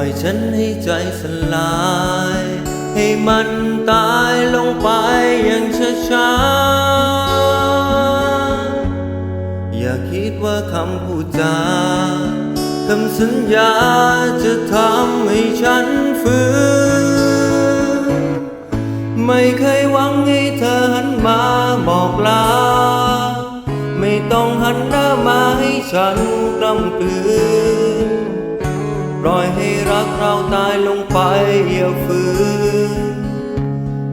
่อยฉันให้ใจสลาย ให้มันตายลงไปอย่างช้าๆ อย่าคิดว่าคำพูดจาคำสัญญาจะทำให้ฉันฟื้น ไม่เคยหวังให้เธอหันมาบอกลา ไม่ต้องหันหน้ามาให้ฉันกำกลืน ปล่อยให้รักเราตายลงไปอย่าฝืน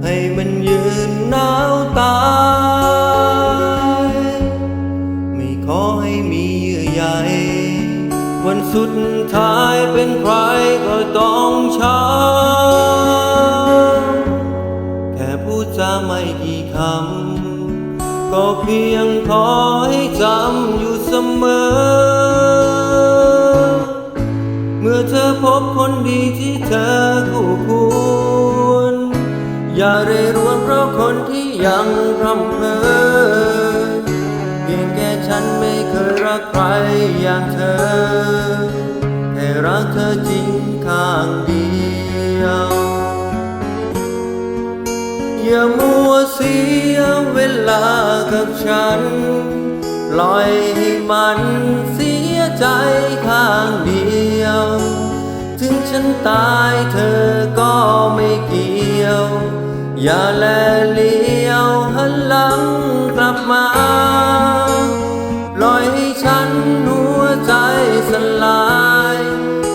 ให้มันยืนหนาวตาย ไม่ขอให้มีเยื่อใยวันสุดท้ายเป็นใครก็ต้องช้ำแค่พูดจาไม่กี่คำ ก็เพียงพอให้จำอยู่เสมอ บคนดีที่เธอคู่ควร อย่าเรรวนเพราะคนที่ยังร่ำเพอเพียงแค่ฉันไม่เคยรักใครอย่างเธอแค่รักเธอจริงข้างเดียว อย่ามัวเสียเวลากับฉัน ปล่อยให้มันเสียใจข้าง ลับมาปล่อยให้ฉันหัวใจสลาย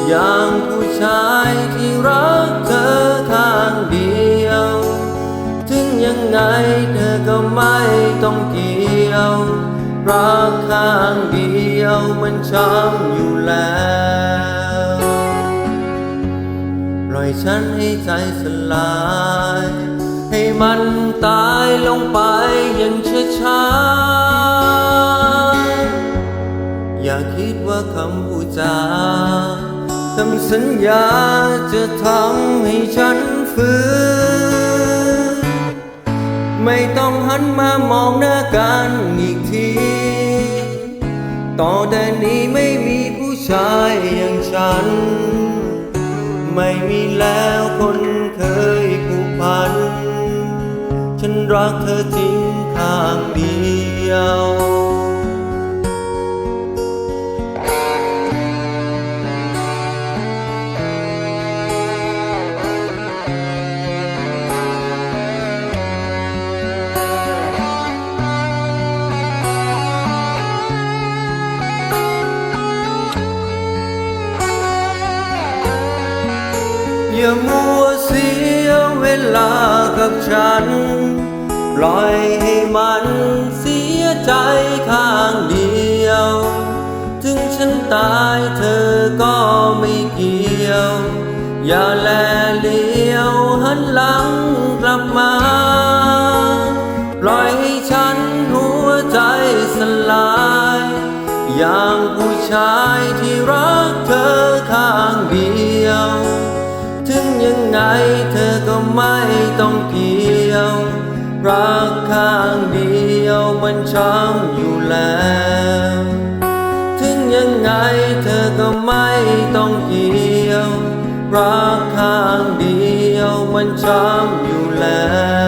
อย่างผู้ชายที่รักเธอข้างเดียว ถึงยังไงเธอก็ไม่ต้องเกี่ยวรักข้างเดียวมันช้ำอยู่แล้วปล่อยฉันให้ใจสลาย ให้มันตาย ลงไปอย่างช้าๆ อย่าคิดว่าคำพูดจาคำสัญญาจะทำให้ฉันฟื้นไม่ต้องหันมามองหน้ากันอีกที ต่อแต่นี้ไม่มีผู้ชายอย่างฉัน ไม่มีแล้วคน รักเธอจริงข้างเดียวอย่ามัวเสียเวลากับฉัน ปล่อยให้มันเสียใจข้างเดียว ถึงฉันตายเธอก็ไม่เกี่ยว อย่าแลเลี้ยวหันหลังกลับมา ปล่อยให้ฉันหัวใจสลาย อย่างผู้ชายที่รักเธอข้างเดียว ถึงยังไงเธอก็ไม่ต้องเกี่ยว รักข้างเดียวมันช้ำอยู่แล้ว ถึงยังไงเธอก็ไม่ต้องเกี่ยว รักข้างเดียวมันช้ำอยู่แล้ว